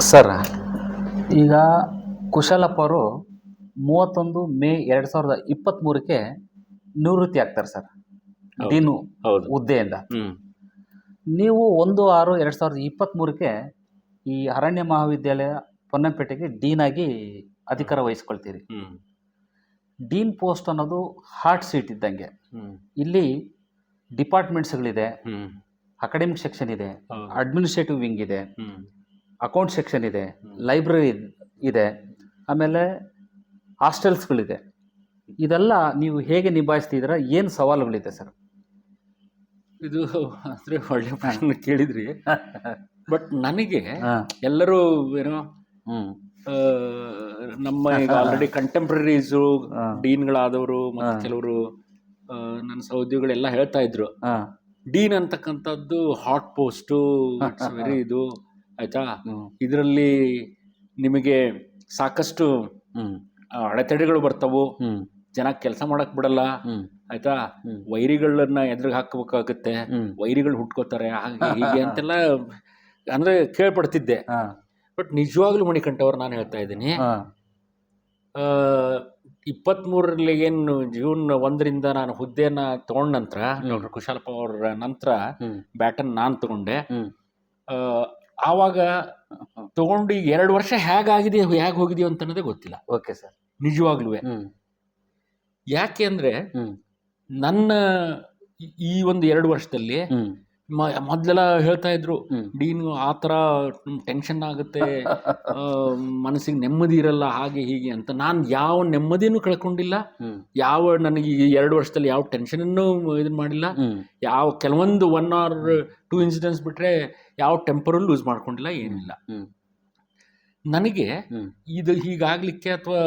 Sir. ಈಗ ಕುಶಲಪ್ಪ ಅವರು ಮೂವತ್ತೊಂದು ಮೇ ಎರಡು ಸಾವಿರದ ಇಪ್ಪತ್ತ್ಮೂರಕ್ಕೆ ನಿವೃತ್ತಿ ಆಗ್ತಾರೆ ಸರ್. ದಿನ ಹೌದು. ಹುದ್ದೆಯಿಂದ. ನೀವು ಒಂದು ಆರು ಎರಡು ಸಾವಿರದ ಇಪ್ಪತ್ತ್ಮೂರಕ್ಕೆ ಈ ಅರಣ್ಯ ಮಹಾವಿದ್ಯಾಲಯ ಪೊನ್ನಂಪೇಟೆಗೆ ಡೀನ್ ಆಗಿ ಅಧಿಕಾರ ವಹಿಸ್ಕೊಳ್ತೀರಿ. ಡೀನ್ ಪೋಸ್ಟ್ ಅನ್ನೋದು ಹಾರ್ಟ್ ಸೀಟ್ ಇದ್ದಂಗೆ. ಇಲ್ಲಿ ಡಿಪಾರ್ಟ್ಮೆಂಟ್ಸ್ಗಳಿದೆ. ಅಕಾಡೆಮಿಕ್ ಸೆಕ್ಷನ್ ಇದೆ. ಅಡ್ಮಿನಿಸ್ಟ್ರೇಟಿವ್ ವಿಂಗ್ ಇದೆ. ಅಕೌಂಟ್ ಸೆಕ್ಷನ್ ಇದೆ ಲೈಬ್ರರಿ ಇದೆ ಆಮೇಲೆ ಹಾಸ್ಟೆಲ್ಸ್ಗಳಿದೆ. ಇದೆಲ್ಲ ನೀವು ಹೇಗೆ ನಿಭಾಯಿಸ್ತಿದ್ದೀರಾ? ಏನು ಸವಾಲುಗಳಿದೆ ಸರ್? ಇದು ಅಂದರೆ ಒಳ್ಳೆ ಪ್ರಶ್ನೆ ಕೇಳಿದ್ರಿ. ಬಟ್ ನನಗೆ ಎಲ್ಲರೂ ಏನೋ ನಮ್ಮ ಈಗ ಆಲ್ರೆಡಿ ಕಂಟೆಂಪ್ರರೀಸು. ಡೀನ್ಗಳಾದವರು ಮತ್ತು ಕೆಲವರು ನನ್ನ ಸಹೋದ್ಯೋಗಿಗಳೆಲ್ಲ ಹೇಳ್ತಾ ಇದ್ರು. ಡೀನ್ ಅಂತಕ್ಕಂಥದ್ದು ಹಾಟ್ ಪೋಸ್ಟು ವೆರಿ ಇದು. ಆಯ್ತಾ? ಇದರಲ್ಲಿ ನಿಮಗೆ ಸಾಕಷ್ಟು ಅಡೆತಡೆಗಳು ಬರ್ತವು? ಜನ ಕೆಲಸ ಮಾಡಕ್ ಬಿಡಲ್ಲ? ಆಯ್ತಾ? ವೈರಿಗಳನ್ನ ಎದುರಿಗೆ ಹಾಕಬೇಕಾಗುತ್ತೆ. ವೈರಿಗಳು ಹುಟ್ಕೋತಾರೆ. ಹಾಗೆ ಅಂತೆಲ್ಲ ಅಂದ್ರೆ ಕೇಳ್ಪಡ್ತಿದ್ದೆ. ಬಟ್ ನಿಜವಾಗ್ಲೂ ಮಣಿಕಂಠವ್ರು ನಾನು ಹೇಳ್ತಾ ಇದ್ದೀನಿ. ಇಪ್ಪತ್ಮೂರರಲ್ಲಿ ಏನು ಜೂನ್ ಒಂದರಿಂದ ನಾನು ಹುದ್ದೆಯನ್ನ ತಗೊಂಡ ನಂತರ ನೋಡ್ರಿ ಡಾಕ್ಟರ್ ಕುಶಾಲಪ್ಪ ಅವರ ನಂತರ ಬ್ಯಾಟನ್ ನಾನು ತಗೊಂಡೆ. ಆವಾಗ ತಗೊಂಡು ಈಗ ಎರಡು ವರ್ಷ ಹೇಗಾಗಿದೆ ಹೇಗೆ ಹೋಗಿದೆಯೋ ಅಂತ ಅನ್ನೋದೇ ಗೊತ್ತಿಲ್ಲ. Okay sir. ನಿಜವಾಗ್ಲೂ ಯಾಕೆ ಅಂದ್ರೆ ನನ್ನ ಈ- ಒಂದು ಎರಡು ವರ್ಷದಲ್ಲಿ ಮೊದ್ಲೆಲ್ಲ ಹೇಳ್ತಾ ಇದ್ರು ಡೀನ್ ಆ ಥರ ಟೆನ್ಷನ್ ಆಗುತ್ತೆ ಮನಸ್ಸಿಗೆ ನೆಮ್ಮದಿ ಇರಲ್ಲ ಹಾಗೆ ಹೀಗೆ ಅಂತ. ನಾನು ಯಾವ ನೆಮ್ಮದಿನೂ ಕಳ್ಕೊಂಡಿಲ್ಲ ಯಾವ ನನಗೆ ಈ ಎರಡು ವರ್ಷದಲ್ಲಿ ಯಾವ ಟೆನ್ಷನನ್ನು ಇದನ್ನ ಮಾಡಿಲ್ಲ ಯಾವ ಕೆಲವೊಂದು ಒನ್ ಆರ್ ಟೂ ಇನ್ಸಿಡೆಂಟ್ಸ್ ಬಿಟ್ರೆ ಯಾವ ಟೆಂಪರಲ್ಲೂ ಲೂಸ್ ಮಾಡ್ಕೊಂಡಿಲ್ಲ ಏನಿಲ್ಲ. ನನಗೆ ಇದು ಹೀಗಾಗ್ಲಿಕ್ಕೆ ಅಥವಾ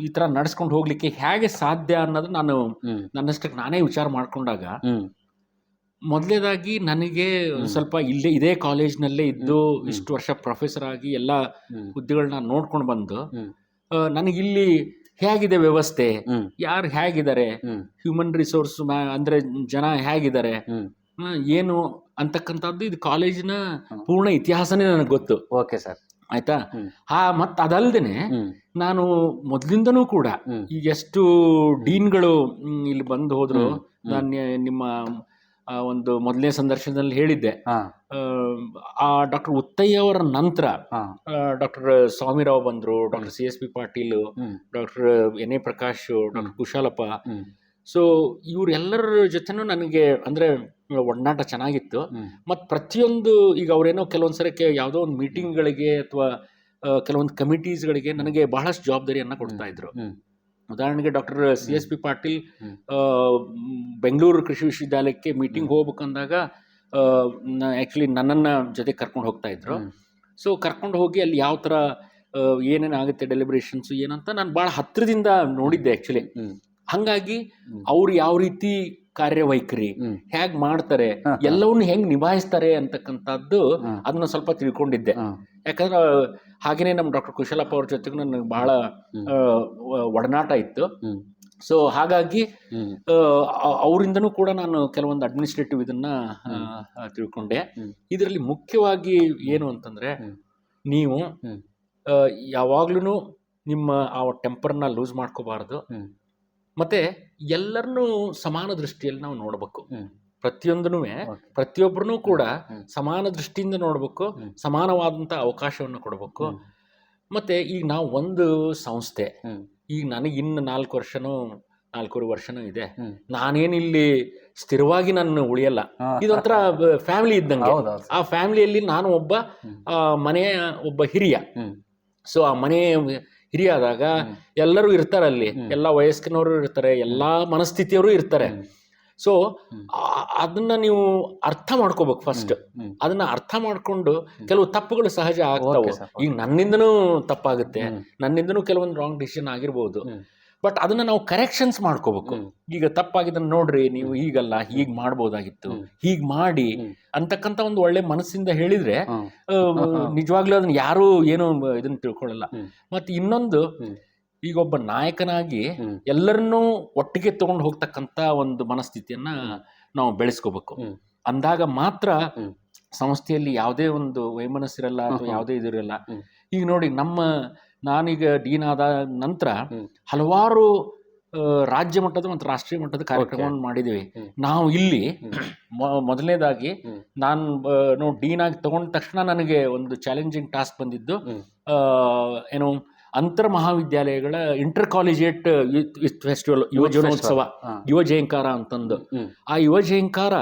ಈ ತರ ನಡ್ಸ್ಕೊಂಡು ಹೋಗ್ಲಿಕ್ಕೆ ಹೇಗೆ ಸಾಧ್ಯ ಅನ್ನೋದು ನಾನು ನನ್ನಷ್ಟಕ್ಕೆ ನಾನೇ ವಿಚಾರ ಮಾಡ್ಕೊಂಡಾಗ ಮೊದಲೇದಾಗಿ ನನಗೆ ಸ್ವಲ್ಪ ಇಲ್ಲೇ ಇದೇ ಕಾಲೇಜ್ನಲ್ಲೇ ಇದ್ದು. ಇಷ್ಟು ವರ್ಷ ಪ್ರೊಫೆಸರ್ ಆಗಿ ಎಲ್ಲ ಹುದ್ದೆಗಳನ್ನ ನೋಡ್ಕೊಂಡು ಬಂದು ನನಗೆ ಇಲ್ಲಿ ನನಗಿಲ್ಲಿ ಹೇಗಿದೆ ವ್ಯವಸ್ಥೆ? ಯಾರು ಹೇಗಿದ್ದಾರೆ? ಹ್ಯೂಮನ್ ರಿಸೋರ್ಸ್ ಅಂದ್ರೆ ಜನ ಹೇಗಿದ್ದಾರೆ? ಏನು ಅಂತಕ್ಕಂಥದ್ದು ಇದು ಕಾಲೇಜಿನ. ಪೂರ್ಣ ಇತಿಹಾಸನೇ ನನಗೆ ಗೊತ್ತು. Okay sir. ಆಯ್ತಾ. ಹಾ ಮತ್ ಅದಲ್ದೇನೆ ನಾನು ಮೊದಲಿಂದನೂ ಕೂಡ ಈಗ ಎಷ್ಟು ಡೀನ್ಗಳು ಇಲ್ಲಿ ಬಂದು ಹೋದ್ರು. ನಾನು ನಿಮ್ಮ ಒಂದು ಮೊದಲನೇ ಸಂದರ್ಶನದಲ್ಲಿ ಹೇಳಿದ್ದೆ. ಆ, ಡಾಕ್ಟರ್ ಉತ್ತಯ್ಯ ಅವರ ನಂತರ ಡಾಕ್ಟರ್ ಸ್ವಾಮಿರಾವ್ ಬಂದರು doctor C S P Patil doctor N A Prakash doctor Kushalappa. So ಇವರೆಲ್ಲರ ಜೊತೆನೂ ನನಗೆ ಅಂದರೆ ಒಡನಾಟ ಚೆನ್ನಾಗಿತ್ತು. ಮತ್ತು ಪ್ರತಿಯೊಂದು ಈಗ ಅವರೇನೋ ಕೆಲವೊಂದು ಸರಿ ಕೆ- ಯಾವುದೋ ಒಂದು ಮೀಟಿಂಗ್ಗಳಿಗೆ ಅಥವಾ ಕೆಲವೊಂದು ಕಮಿಟೀಸ್ಗಳಿಗೆ ನನಗೆ ಬಹಳಷ್ಟು ಜವಾಬ್ದಾರಿಯನ್ನು ಕೊಡ್ತಾ ಇದ್ರು. ಉದಾಹರಣೆಗೆ doctor C S P Patil Bengaluru ಕೃಷಿ ವಿಶ್ವವಿದ್ಯಾಲಯಕ್ಕೆ ಮೀಟಿಂಗ್ ಹೋಗ್ಬೇಕಂದಾಗ ಆ್ಯಕ್ಚುಲಿ ನನ್ನನ್ನು ಜೊತೆ ಕರ್ಕೊಂಡು ಹೋಗ್ತಾ ಇದ್ರು. ಸೊ ಕರ್ಕೊಂಡು ಹೋಗಿ ಅಲ್ಲಿ ಯಾವ ಥರ ಏನೇನು ಆಗುತ್ತೆ ಡೆಲಿಬ್ರೇಷನ್ಸು ಏನಂತ ನಾನು ಭಾಳ ಹತ್ತಿರದಿಂದ ನೋಡಿದ್ದೆ ಆ್ಯಕ್ಚುಲಿ ಹಂಗಾಗಿ. ಅವ್ರು ಯಾವ ರೀತಿ ಕಾರ್ಯವೈಖರಿ ಹೇಗೆ ಮಾಡ್ತಾರೆ ಎಲ್ಲವನ್ನು ಹೆಂಗೆ ನಿಭಾಯಿಸ್ತಾರೆ ಅಂತಕ್ಕಂಥದ್ದು ಅದನ್ನ ಸ್ವಲ್ಪ ತಿಳ್ಕೊಂಡಿದ್ದೆ. ಯಾಕಂದ್ರೆ ಹಾಗೇನೆ ನಮ್ಮ ಡಾಕ್ಟರ್ ಕುಶಲಪ್ಪ ಅವ್ರ ಜೊತೆಗೂ ನನಗೆ ಬಹಳ. ಒಡನಾಟ ಇತ್ತು. ಸೊ ಹಾಗಾಗಿ ಅವರಿಂದನೂ ಕೂಡ ನಾನು ಕೆಲವೊಂದು ಅಡ್ಮಿನಿಸ್ಟ್ರೇಟಿವ್ ಇದನ್ನ ತಿಳ್ಕೊಂಡೆ. ಇದರಲ್ಲಿ ಮುಖ್ಯವಾಗಿ ಏನು ಅಂತಂದ್ರೆ ನೀವು. ಯಾವಾಗ್ಲೂ ನಿಮ್ಮ ಆ ಟೆಂಪರ್ನ ಲೂಸ್ ಮಾಡ್ಕೋಬಾರ್ದು. ಮತ್ತೆ ಎಲ್ಲರನ್ನೂ ಸಮಾನ ದೃಷ್ಟಿಯಲ್ಲಿ ನಾವು ನೋಡಬೇಕು. ಪ್ರತಿಯೊಂದೂ ಪ್ರತಿಯೊಬ್ಬರೂ ಕೂಡ ಸಮಾನ ದೃಷ್ಟಿಯಿಂದ ನೋಡಬೇಕು ಸಮಾನವಾದಂತ ಸಮಾನವಾದಂಥ ಅವಕಾಶವನ್ನು ಕೊಡಬೇಕು. ಮತ್ತೆ ಈಗ ನಾವು ಒಂದು ಸಂಸ್ಥೆ. ಈಗ ನನಗೆ ಇನ್ನು ನಾಲ್ಕು ವರ್ಷನೂ ನಾಲ್ಕೂರು ವರ್ಷನೂ ಇದೆ. ನಾನೇನು ಇಲ್ಲಿ ಸ್ಥಿರವಾಗಿ ನಾನು ಉಳಿಯಲ್ಲ. ಇದೊಂಥರ ಫ್ಯಾಮಿಲಿ ಇದ್ದಂಗೆ. ಆ ಫ್ಯಾಮಿಲಿಯಲ್ಲಿ ನಾನು ಒಬ್ಬ ಮನೆಯ ಒಬ್ಬ ಹಿರಿಯ. ಸೊ ಆ ಮನೆ ಹಿರಿಯ ಆದಾಗ ಎಲ್ಲರೂ ಇರ್ತಾರೆ ಅಲ್ಲಿ. ಎಲ್ಲ ವಯಸ್ಕನವರು ಇರ್ತಾರೆ ಎಲ್ಲಾ ಮನಸ್ಥಿತಿಯವರು ಇರ್ತಾರೆ. ಸೊ ಅದನ್ನ ನೀವು ಅರ್ಥ ಮಾಡ್ಕೋಬೇಕು ಫಸ್ಟ್ ಅದನ್ನ ಅರ್ಥ ಮಾಡ್ಕೊಂಡು ಕೆಲವು ತಪ್ಪುಗಳು ಸಹಜ ಆಗ್ತಾವೆ. ಈಗ ನನ್ನಿಂದನೂ ತಪ್ಪಾಗುತ್ತೆ. ನನ್ನಿಂದನೂ ಕೆಲವೊಂದು ರಾಂಗ್ ಡಿಸಿಷನ್ ಆಗಿರ್ಬೋದು. ಬಟ್ ಅದನ್ನ ನಾವು ಕರೆಕ್ಷನ್ಸ್ ಮಾಡ್ಕೋಬೇಕು. ಈಗ ತಪ್ಪಾಗಿದ್ದನ್ನು ನೋಡ್ರಿ ನೀವು ಹೀಗಲ್ಲ ಹೀಗ್ ಮಾಡ್ಬೋದಾಗಿತ್ತು. ಹೀಗ್ ಮಾಡಿ ಅಂತಕ್ಕಂತ ಒಂದು ಒಳ್ಳೆ ಮನಸ್ಸಿಂದ ಹೇಳಿದ್ರೆ ನಿಜವಾಗ್ಲೂ ಅದನ್ನ ಯಾರು ಏನು ಇದನ್ನ ತಿಳ್ಕೊಳ್ಳಲ್ಲ. ಮತ್ತೆ ಇನ್ನೊಂದು. ಈಗ ಒಬ್ಬ ನಾಯಕನಾಗಿ ಎಲ್ಲರನ್ನೂ ಒಟ್ಟಿಗೆ ತಗೊಂಡು ಹೋಗ್ತಕ್ಕಂತ ಒಂದು ಮನಸ್ಥಿತಿಯನ್ನ ನಾವು ಬೆಳೆಸ್ಕೋಬೇಕು. ಅಂದಾಗ ಮಾತ್ರ ಸಂಸ್ಥೆಯಲ್ಲಿ ಯಾವುದೇ ಒಂದು ವೈಮನಸ್ಸಿರಲ್ಲ ಅಥವಾ. ಯಾವುದೇ ಇದಿರಲ್ಲ. ಈಗ ನೋಡಿ ನಮ್ಮ ನಾನೀಗ ಡೀನ್ ಆದ ನಂತರ ಹಲವಾರು ರಾಜ್ಯ ಮಟ್ಟದ ಮತ್ತು ರಾಷ್ಟ್ರೀಯ ಮಟ್ಟದ ಕಾರ್ಯಕ್ರಮವನ್ನು ಮಾಡಿದ್ದೀವಿ. ನಾವು ಇಲ್ಲಿ ಮೊದಲನೇದಾಗಿ. ನಾನು ಡೀನ್ ಆಗಿ ತಗೊಂಡ ತಕ್ಷಣ ನನಗೆ ಒಂದು ಚಾಲೆಂಜಿಂಗ್ ಟಾಸ್ಕ್ ಬಂದಿದ್ದು ಏನು ಅಂತರ್ ಮಹಾವಿದ್ಯಾಲಯಗಳ ಇಂಟರ್ ಕಾಲೇಜಿಯೇಟ್ ಫೆಸ್ಟಿವಲ್ ಯುವಜನೋತ್ಸವ ಜನೋತ್ಸವ ಯುವ ಜಯಂಕಾರ ಅಂತಂದು. ಆ ಯುವ ಜಯಂಕಾರ.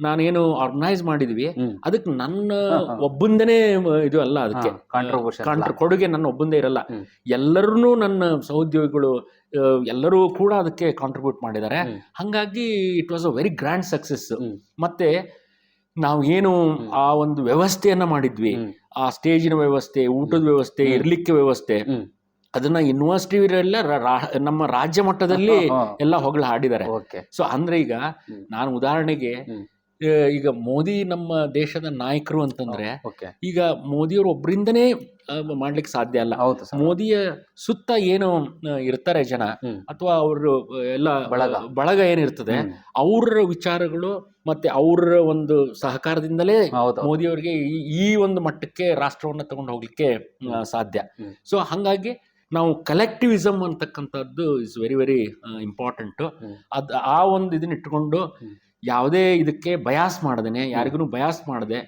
ನಾನೇನು ಆರ್ಗನೈಸ್ ಮಾಡಿದ್ವಿ. ಅದಕ್ಕೆ ನನ್ನ. ಒಬ್ಬಂದನೇ ಇದು ಅಲ್ಲ ಅದಕ್ಕೆ. ಕಾಂಟ್ರ ಕೊಡುಗೆ ನನ್ನ ಒಬ್ಬಂದೇ ಇರಲ್ಲ. ಎಲ್ಲರೂ ನನ್ನ ಸಹೋದ್ಯೋಗಿಗಳು ಎಲ್ಲರೂ ಕೂಡ ಅದಕ್ಕೆ ಕಾಂಟ್ರಿಬ್ಯೂಟ್ ಮಾಡಿದ್ದಾರೆ. ಹಾಗಾಗಿ it was a very grand success ಮತ್ತೆ ನಾವು ಏನು ಆ ಒಂದು ವ್ಯವಸ್ಥೆಯನ್ನ ಮಾಡಿದ್ವಿ. ಆ ಸ್ಟೇಜಿನ ವ್ಯವಸ್ಥೆ ಊಟದ ವ್ಯವಸ್ಥೆ ಇರ್ಲಿಕ್ಕೆ ವ್ಯವಸ್ಥೆ. ಅದನ್ನ ಯೂನಿವರ್ಸಿಟಿ ನಮ್ಮ ರಾಜ್ಯ ಮಟ್ಟದಲ್ಲಿ ಎಲ್ಲ ಹೊಗಳ ಹಾಡಿದ್ದಾರೆ. ಸೊ ಅಂದ್ರೆ ಈಗ ನಾನು ಉದಾಹರಣೆಗೆ ಈಗ ಮೋದಿ ನಮ್ಮ ದೇಶದ ನಾಯಕರು ಅಂತಂದ್ರೆ ಈಗ ಮೋದಿಯವರು ಒಬ್ಬರಿಂದನೇ ಮಾಡ್ಲಿಕ್ಕೆ ಸಾಧ್ಯ ಅಲ್ಲ ಮೋದಿಯ ಸುತ್ತ ಏನು ಇರ್ತಾರೆ ಜನ. ಅಥವಾ ಅವರು ಎಲ್ಲ ಬಳಗ. ಬಳಗ ಏನಿರ್ತದೆ. ಅವ್ರ ವಿಚಾರಗಳು ಮತ್ತೆ ಅವ್ರ ಒಂದು ಸಹಕಾರದಿಂದಲೇ ಮೋದಿ ಅವರಿಗೆ ಈ- ಈ ಒಂದು ಮಟ್ಟಕ್ಕೆ ರಾಷ್ಟ್ರವನ್ನ ತಗೊಂಡು ಹೋಗ್ಲಿಕ್ಕೆ ಸಾಧ್ಯ. ಸೊ ಹಾಗಾಗಿ ನಾವು ಕಲೆಕ್ಟಿವಿಸಮ್ ಅಂತಕ್ಕಂಥದ್ದು ಇಸ್ ವೆರಿ ವೆರಿ ಇಂಪಾರ್ಟೆಂಟ್. ಅದ್ ಆ ಒಂದು ಇದನ್ನ ಇಟ್ಕೊಂಡು. ಯಾವುದೇ ಇದಕ್ಕೆ ಬಯಾಸ್ ಮಾಡದೇನೆ ಯಾರಿಗೂ ಬಯಾಸ್ ಮಾಡದೆ.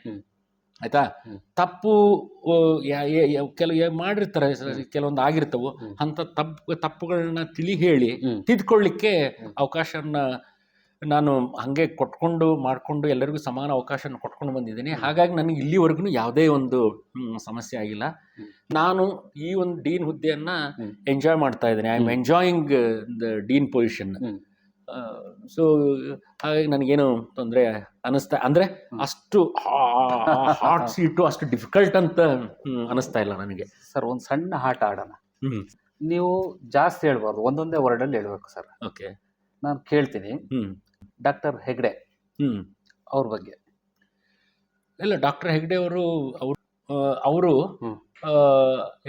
ಆಯ್ತಾ? ತಪ್ಪು ಕೆಲವು ಮಾಡಿರ್ತಾರೆ ಕೆಲವೊಂದು ಆಗಿರ್ತವು. ಅಂತ ತಪ್ಪು ತಪ್ಪುಗಳನ್ನ ತಿಳಿ ಹೇಳಿ. ತಿದ್ಕೊಳ್ಳಿಕ್ಕೆ ಅವಕಾಶವನ್ನ ಅವಕಾಶನ ನಾನು ಹಂಗೆ ಕೊಟ್ಕೊಂಡು ಮಾಡಿಕೊಂಡು ಎಲ್ಲರಿಗೂ ಸಮಾನ ಅವಕಾಶನ ಕೊಟ್ಕೊಂಡು ಬಂದಿದ್ದೀನಿ. ಹಾಗಾಗಿ ನನಗೆ ಇಲ್ಲಿವರೆಗೂ ಯಾವುದೇ ಒಂದು ಸಮಸ್ಯೆ ಆಗಿಲ್ಲ. ನಾನು ಈ ಒಂದು ಡೀನ್ ಹುದ್ದೆಯನ್ನ ಎಂಜಾಯ್ ಮಾಡ್ತಾ ಇದ್ದೀನಿ. I am enjoying the dean position. So ಹಾಗಾಗಿ ನನಗೇನು ತೊಂದರೆ ಅನಿಸ್ತಾ ಅಂದರೆ ಅಷ್ಟು ಹಾಟ್ ಸೀಟು ಅಷ್ಟು ಡಿಫಿಕಲ್ಟ್ ಅಂತ ಅನಿಸ್ತಾ ಇಲ್ಲ ನನಗೆ. ಸರ್ ಒಂದು ಸಣ್ಣ ಆಟ ಆಡೋಣ. ನೀವು ಜಾಸ್ತಿ ಹೇಳ್ಬಾರ್ದು ಒಂದೊಂದೇ ವರ್ಡಲ್ಲಿ ಹೇಳ್ಬೇಕು ಸರ್. ಓಕೆ. ನಾನು ಕೇಳ್ತೀನಿ. ಡಾಕ್ಟರ್ ಹೆಗ್ಡೆ ಅವ್ರ ಬಗ್ಗೆ. ಇಲ್ಲ ಡಾಕ್ಟರ್ ಹೆಗ್ಡೆ ಅವರು ಅವರು ಅವರು.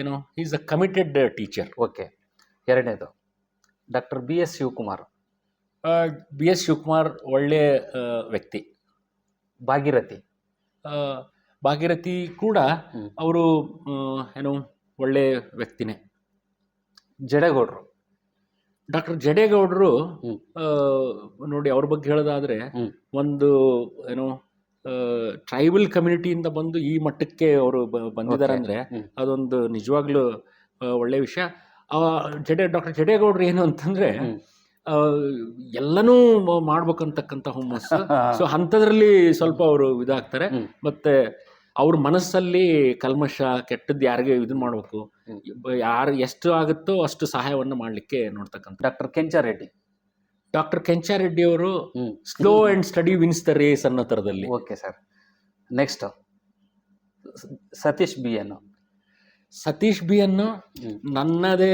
ಏನು is a committed teacher okay. ಎರಡನೇದು doctor B S Shivakumar. B S Shivakumar ಒಳ್ಳೆ ವ್ಯಕ್ತಿ. ಭಾಗೀರಥಿ. ಆ, ಭಾಗೀರಥಿ ಕೂಡ ಅವರು ಏನು ಒಳ್ಳೆ ವ್ಯಕ್ತಿನೇ. ಜಡೇಗೌಡರು. ಡಾಕ್ಟರ್ ಜಡೇಗೌಡರು. ನೋಡಿ ಅವ್ರ ಬಗ್ಗೆ ಹೇಳೋದಾದ್ರೆ ಒಂದು ಏನು ಟ್ರೈಬಲ್ ಕಮ್ಯುನಿಟಿಯಿಂದ ಬಂದು ಈ ಮಟ್ಟಕ್ಕೆ ಅವರು ಬಂದಿದ್ದಾರೆ. ಅಂದ್ರೆ ಅದೊಂದು ನಿಜವಾಗ್ಲೂ ಒಳ್ಳೆ ವಿಷಯ. ಆ, ಜಡೆ ಡಾಕ್ಟರ್ ಜಡೇಗೌಡರು ಏನು ಅಂತಂದ್ರೆ ಎಲ್ಲನೂ ಮಾಡ್ಬೇಕಂತಕ್ಕಂಥ ಹುಮ್ಮಸ್ಸು ಸೊ ಅಂಥದ್ರಲ್ಲಿ ಸ್ವಲ್ಪ ಅವರು ಇದಾಗ್ತಾರೆ. ಮತ್ತೆ ಅವ್ರ ಮನಸ್ಸಲ್ಲಿ ಕಲ್ಮಶ ಕೆಟ್ಟದ್ದು ಯಾರಿಗೆ ಇದು ಮಾಡಬೇಕು? ಯಾರು ಎಷ್ಟು ಆಗುತ್ತೋ ಅಷ್ಟು ಸಹಾಯವನ್ನು ಮಾಡಲಿಕ್ಕೆ ನೋಡ್ತಕ್ಕಂಥ. ಡಾಕ್ಟರ್ ಕೆಂಚಾರೆಡ್ಡಿ ಡಾಕ್ಟರ್ ಕೆಂಚಾರೆಡ್ಡಿ ಅವರು slow and steady wins the race ಅನ್ನೋ ಥರದಲ್ಲಿ. Okay sir next Satish B N Satish B ಅನ್ನು ನನ್ನದೇ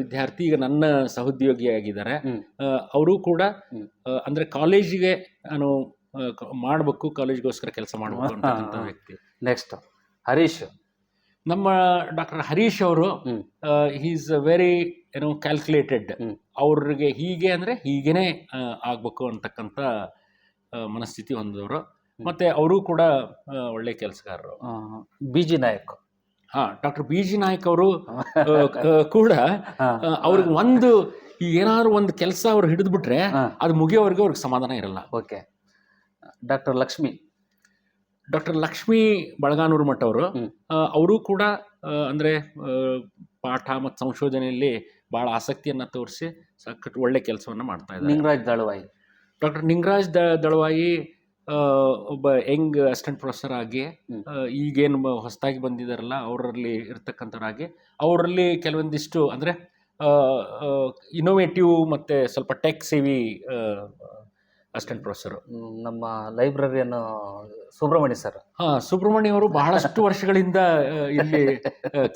ವಿದ್ಯಾರ್ಥಿ ಈಗ ನನ್ನ ಸಹೋದ್ಯೋಗಿಯಾಗಿದ್ದಾರೆ ಆಗಿದ್ದಾರೆ. ಅವರು ಕೂಡ. ಅಂದ್ರೆ ಕಾಲೇಜಿಗೆ ನಾನು ಮಾಡಬೇಕು ಕಾಲೇಜ್ಗೋಸ್ಕರ ಕೆಲಸ ಮಾಡಬೇಕು ವ್ಯಕ್ತಿ. ನೆಕ್ಸ್ಟ್ ಹರೀಶ್. ನಮ್ಮ ಡಾಕ್ಟರ್ ಹರೀಶ್ ಅವರು. ಈಸ್ ವೆರಿ ಏನೋ ಕ್ಯಾಲ್ಕುಲೇಟೆಡ್. ಅವ್ರಿಗೆ ಹೀಗೆ ಅಂದರೆ ಹೀಗೇನೆ ಆಗಬೇಕು ಅಂತಕ್ಕಂಥ ಮನಸ್ಥಿತಿ ಹೊಂದಿದವರು. ಮತ್ತೆ ಅವರು ಕೂಡ ಒಳ್ಳೆ ಕೆಲಸಗಾರರು. B G Nayak. ಹಾ ಡಾಕ್ಟರ್ ಬಿ ಜಿ ನಾಯ್ಕ್ ಅವರು ಕೂಡ. ಅವ್ರಿಗೆ ಒಂದು ಏನಾದ್ರು ಒಂದು ಕೆಲಸ ಅವ್ರು ಹಿಡಿದು ಬಿಟ್ರೆ ಅದು ಮುಗಿಯೋವರೆಗೂ ಅವ್ರಿಗೆ ಸಮಾಧಾನ ಇರಲ್ಲ. Okay. Doctor Lakshmi. Doctor Lakshmi Balaganur Math ಅವರು. ಅವರು ಕೂಡ ಅಂದ್ರೆ ಪಾಠ ಮತ್ತು ಸಂಶೋಧನೆಯಲ್ಲಿ ಬಹಳ ಆಸಕ್ತಿಯನ್ನ ತೋರಿಸಿ ಸಾಕಷ್ಟು ಒಳ್ಳೆ ಕೆಲಸವನ್ನು ಮಾಡ್ತಾ ಇದ್ದಾರೆ. ನಿಂಗರಾಜ್ ದಳವಾಯಿ. ಡಾಕ್ಟರ್ ನಿಂಗರಾಜ್ ದ ದಳವಾಯಿ ಒಬ್ಬ ಯಂಗ್ ಅಸಿಸ್ಟೆಂಟ್ ಪ್ರೊಫೆಸರ್ ಆಗಿ. ಈಗೇನು ಹೊಸದಾಗಿ ಬಂದಿದ್ದಾರಲ್ಲ ಅವರಲ್ಲಿ ಇರ್ತಕ್ಕಂಥವ್ರಾಗಿ ಅವರಲ್ಲಿ ಕೆಲವೊಂದಿಷ್ಟು ಅಂದರೆ ಇನೋವೇಟಿವ್ ಮತ್ತು ಸ್ವಲ್ಪ ಟೆಕ್ ಸೇವಿ ಅಸಿಸ್ಟೆಂಟ್ ಪ್ರೊಫೆಸರು. ನಮ್ಮ ಲೈಬ್ರರಿಯನ್ನು ಸುಬ್ರಹ್ಮಣ್ಯ ಸರ್. ಹಾ ಸುಬ್ರಹ್ಮಣ್ಯ ಅವರು ಬಹಳಷ್ಟು ವರ್ಷಗಳಿಂದ ಇಲ್ಲಿ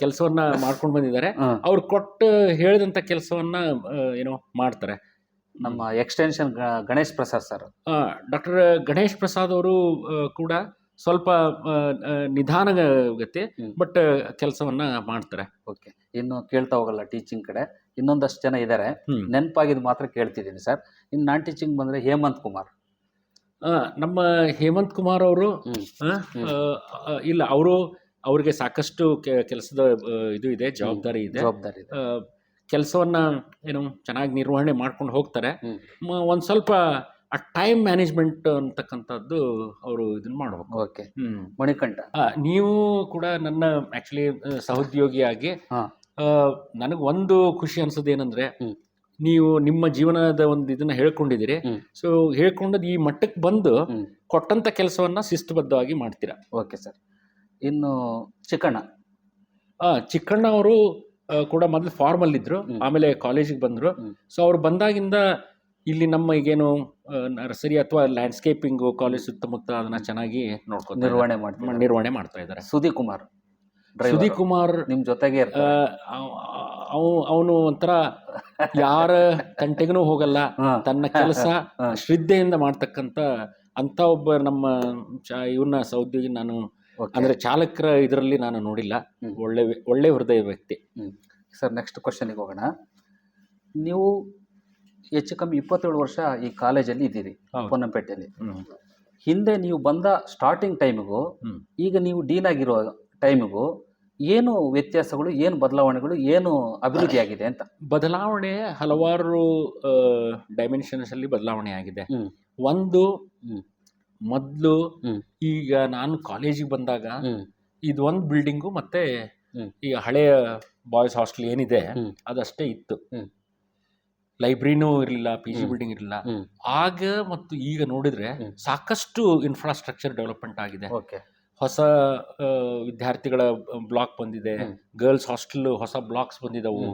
ಕೆಲಸವನ್ನ ಮಾಡ್ಕೊಂಡು ಬಂದಿದ್ದಾರೆ. ಅವ್ರು ಕೊಟ್ಟು ಹೇಳಿದಂತ ಕೆಲಸವನ್ನ ಏನೋ ಮಾಡ್ತಾರೆ. ನಮ್ಮ extension Ganesh Prasad sir doctor Ganesh Prasad ಅವರು ಕೂಡ ಸ್ವಲ್ಪ ನಿಧಾನ ಗತಿ ನಿಧಾನಗತಿ ಬಟ್ ಕೆಲಸವನ್ನ ಮಾಡ್ತಾರೆ. ಓಕೆ ಇನ್ನು ಕೇಳ್ತಾ ಹೋಗಲ್ಲ ಟೀಚಿಂಗ್ ಕಡೆ. ಇನ್ನೊಂದಷ್ಟು ಜನ ಇದ್ದಾರೆ. ನೆನಪಾಗಿದ್ದು ಮಾತ್ರ ಕೇಳ್ತಿದ್ದೀನಿ ಸರ್ ಇನ್ನು ನಾನ್ ಟೀಚಿಂಗ್ ಬಂದರೆ ಹೇಮಂತ್ ಕುಮಾರ್. ನಮ್ಮ ಹೇಮಂತ್ ಕುಮಾರ್ ಅವರು ಇಲ್ಲ ಅವರು ಅವ್ರಿಗೆ ಸಾಕಷ್ಟು ಕೆಲಸದ ಇದು ಇದೆ ಜವಾಬ್ದಾರಿ ಇದೆ. ಜವಾಬ್ದಾರಿ ಇದೆ. ಕೆಲಸವನ್ನ ಏನು ಚೆನ್ನಾಗಿ ನಿರ್ವಹಣೆ ಮಾಡ್ಕೊಂಡು ಹೋಗ್ತಾರೆ. ಒಂದು ಸ್ವಲ್ಪ ಆ ಟೈಮ್ ಮ್ಯಾನೇಜ್ಮೆಂಟ್ ಅಂತಕ್ಕಂಥದ್ದು ಅವರು ಇದನ್ನ ಮಾಡಬೇಕು. ಓಕೆ. ಮಣಿಕಂಠ. ನೀವು ಕೂಡ ನನ್ನ ಆ್ಯಕ್ಚುಲಿ ಸಹೋದ್ಯೋಗಿಯಾಗಿ. ನನಗೆ ಒಂದು ಖುಷಿ ಅನ್ಸೋದು ಏನಂದ್ರೆ ನೀವು ನಿಮ್ಮ ಜೀವನದ ಒಂದು ಇದನ್ನ ಹೇಳ್ಕೊಂಡಿದ್ದೀರಿ. ಸೊ ಹೇಳ್ಕೊಂಡದ್ದು ಈ ಮಟ್ಟಕ್ಕೆ ಬಂದು. ಕೊಟ್ಟಂತ ಕೆಲಸವನ್ನ ಶಿಸ್ತುಬದ್ಧವಾಗಿ ಮಾಡ್ತೀರಾ? Okay sir. ಇನ್ನು ಚಿಕ್ಕಣ್ಣ. ಚಿಕ್ಕಣ್ಣ ಅವರು ಕೂಡ ಮೊದಲು ಫಾರ್ಮಲ್ ಇದ್ರು. ಆಮೇಲೆ ಕಾಲೇಜಿಗೆ ಬಂದ್ರು. ಸೊ ಅವ್ರು ಬಂದಾಗಿಂದ ಇಲ್ಲಿ ನಮ್ಮ ಈಗೇನು ನರ್ಸರಿ ಅಥವಾ ಲ್ಯಾಂಡ್ಸ್ಕೇಪಿಂಗು ಕಾಲೇಜ್ ಸುತ್ತಮುತ್ತ ಅದನ್ನ ಚೆನ್ನಾಗಿ ನೋಡ್ಕೊಂಡು ನಿರ್ವಹಣೆ ಮಾಡ್ತಾರೆ ನಿರ್ವಹಣೆ ಮಾಡ್ತಾ ಇದ್ದಾರೆ ಸುದೀಪ್ ಕುಮಾರ್. ಸುದೀಪ್ ಕುಮಾರ್ ನಿಮ್ ಜೊತೆಗೆ ಅವನು ಒಂಥರ ಯಾರ ತಂಟೆಗೂ ಹೋಗಲ್ಲ ತನ್ನ ಕೆಲಸ. ಶ್ರದ್ಧೆಯಿಂದ ಮಾಡ್ತಕ್ಕಂಥ ಅಂತ ಒಬ್ಬ ನಮ್ಮ ಚ- ಇವನ್ನ ಸಹೋದ್ಯೋಗಿ ನಾನು. ಅಂದ್ರೆ ಚಾಲಕರ ಇದರಲ್ಲಿ ನಾನು ನೋಡಿಲ್ಲ. ಒಳ್ಳೆ ಒಳ್ಳೆ ಹೃದಯ ವ್ಯಕ್ತಿ. ಸರ್ ನೆಕ್ಸ್ಟ್ ಕ್ವಶನ್ಗೆ ಹೋಗೋಣ. ನೀವು ಹೆಚ್ಚು ಕಮ್ಮಿ ಇಪ್ಪತ್ತೇಳು ವರ್ಷ ಈ ಕಾಲೇಜಲ್ಲಿ ಇದ್ದೀರಿ. ಪೊನ್ನಂಪೇಟೆಯಲ್ಲಿ. ಹಿಂದೆ ನೀವು ಬಂದ ಸ್ಟಾರ್ಟಿಂಗ್ ಟೈಮಿಗೂ. ಈಗ ನೀವು ಡೀನ್ ಆಗಿರೋ ಟೈಮಿಗೂ ಏನು ವ್ಯತ್ಯಾಸಗಳು ಏನು ಬದಲಾವಣೆಗಳು ಏನು ಅಭಿವೃದ್ಧಿ ಆಗಿದೆ ಅಂತ? ಬದಲಾವಣೆ ಹಲವಾರು ಡೈಮೆನ್ಷನ್ಸ್ ಅಲ್ಲಿ ಬದಲಾವಣೆ ಆಗಿದೆ. ಒಂದು. ಮೊದಲು ಹ್ಮ್. ಈಗ ನಾನು ಕಾಲೇಜಿಗೆ ಬಂದಾಗ ಹ್ಮ್. ಇದು ಒಂದು ಬಿಲ್ಡಿಂಗು ಮತ್ತೆ ಹ್ಮ್. ಈಗ ಹಳೆಯ ಬಾಯ್ಸ್ ಹಾಸ್ಟೆಲ್ ಏನಿದೆ ಹ್ಮ್. ಅದಷ್ಟೇ ಇತ್ತು ಹ್ಮ್. ಲೈಬ್ರರಿನೂ ಇರಲಿಲ್ಲ ಪಿ ಜಿ ಹ್ಮ್. ಬಿಲ್ಡಿಂಗ್ ಇರಲಿಲ್ಲ ಹ್ಮ್. ಆಗ ಮತ್ತು ಈಗ ನೋಡಿದ್ರೆ ಹ್ಮ್. ಸಾಕಷ್ಟು ಇನ್ಫ್ರಾಸ್ಟ್ರಕ್ಚರ್ ಡೆವಲಪ್ಮೆಂಟ್ ಆಗಿದೆ ಓಕೆ ಹೊಸ ವಿದ್ಯಾರ್ಥಿಗಳ ಬ್ಲಾಕ್ ಬಂದಿದೆ. ಗರ್ಲ್ಸ್ ಹಾಸ್ಟೆಲ್ ಹೊಸ ಬ್ಲಾಕ್ಸ್ ಬಂದಿದವು.